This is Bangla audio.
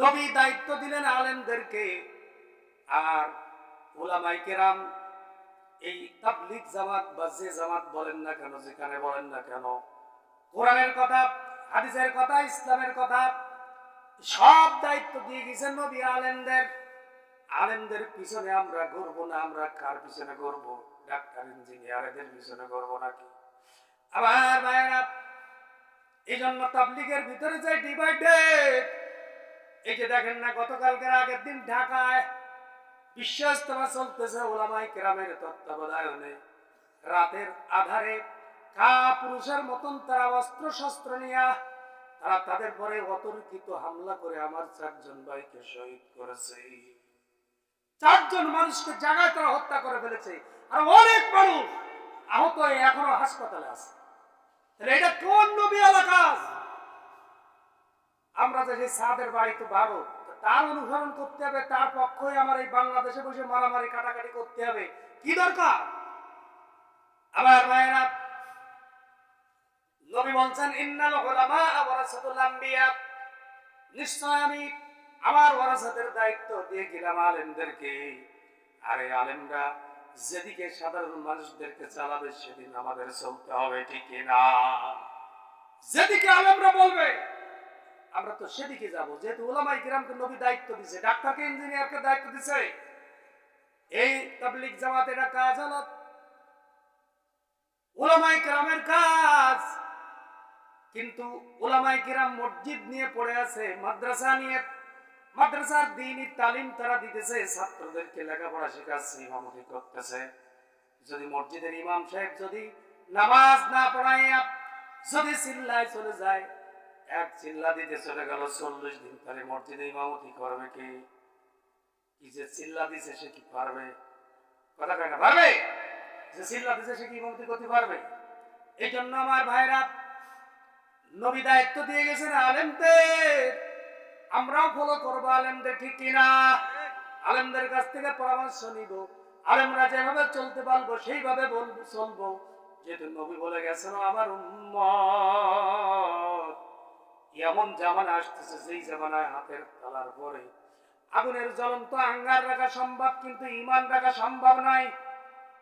নবী দায়িত্ব দিলেন আলেমদেরকে। আর ওলামাই কেরাম এই তাবলিগ জামাত বা যে জামাত বলেন না কেন, যেখানে বলেন না কেন, কোরআনের কথা, হাদিসের কথা, ইসলামের কথা, সব দায়িত্ব দিয়ে গেছেন নবী আলেমদের। আলেমদের পিছনে আমরা ঘুরবো না, আমরা কার পিছনে ঘুরবো? ডাক্তার, ইঞ্জিনিয়ার, এদের পিছনে ঘুরবো নাকি? আবার ভাইয়েরা এই জন্য তাবলিগের ভিতরে যে ডিভাইডেড। এই যে দেখেন না, গতকালকের আগের দিন ঢাকায় বিশ্ব ইস্তেমা চলতেছে ওলামাই কেরামের তত্ত্বাবধায়নে রাতের আধারে কা পুরুষের মতন তারা অস্ত্র শস্ত্র নিয়া তারা তাদের পরে অতর্কিত হামলা করে আমার চারজন ভাইকে শহীদ করেছে। চারজন মানুষকে জায়গায় তারা হত্যা করে ফেলেছে। আর অনেক মানুষ আহত এখনও হাসপাতালে আছে। তাহলে এটা কোন নবী এলাকা আমরা যে সাদের বাড়ি তো ভারত তার অনুসরণ করতে হবে, তার পক্ষই আমার এই বাংলাদেশে বসে মারামারি কাটাকাটি করতে হবে। কি দরকার? আবার মায়েরা, নবী বলছেন, ইন্নাল নিশ্চয় আমি আমার ওয়ারাসাতের দায়িত্ব দিয়ে গেলাম আলেমদেরকে। আরে আলেমরা, যেদিকে সাধারণ মানুষদেরকে চালাবে, সেদিন আমাদের চলতে হবে, ঠিক না যেদিকে আলেমরা বলবে আমরা তো সেদিকে যাব। যেহেতু ওলামাই কিরামকে নবী দায়িত্ব দিছে, ডাক্তারকে, ইঞ্জিনিয়ারকে দায়িত্ব দিছে। এই তাবলিগ জামাত এটা কাজ হলো ওলামাই কিরামের কাজ। কিন্তু ওলামাই কিরাম মসজিদ নিয়ে পড়ে আছে, মাদ্রাসা নিয়ে। মাদ্রাসার দিনই তালিম তারা দিতেছে, ছাত্রদেরকে লেখাপড়া শেখাচ্ছে, ইমামতি করতেছে। যদি মসজিদের ইমাম সাহেব যদি নামাজ না পড়াইয়া যদি চিল্লায় চলে যায় এক চিল্লা দিতে চলে গেল চল্লিশ দিন। তাহলে মসজিদে ইমামতি করবে কি? কি যে চিল্লা দিছে সে কি পারবে? কথা কয় না, পারবে? যে চিল্লা দিছে সে কি ইমামতি করতে পারবে? এই জন্য আমার ভাইরা নবী দায়িত্ব দিয়ে গেছেন আলেমদের। আমরাও ফলো করব আলেমদের, ঠিক কিনা আলেমদের কাছ থেকে পরামর্শ নিব। আলেমরা যেভাবে চলতে পারব, সেইভাবে বলব, চলবো। যেহেতু নবী বলে গেছেন আমার উম্মত। এমন জামানা আসতেছে যেই জামানায় হাতের তালার পরে। আগুনের জ্বলন্ত আঙ্গার রাখা সম্ভব, কিন্তু ইমান রাখা সম্ভব নয়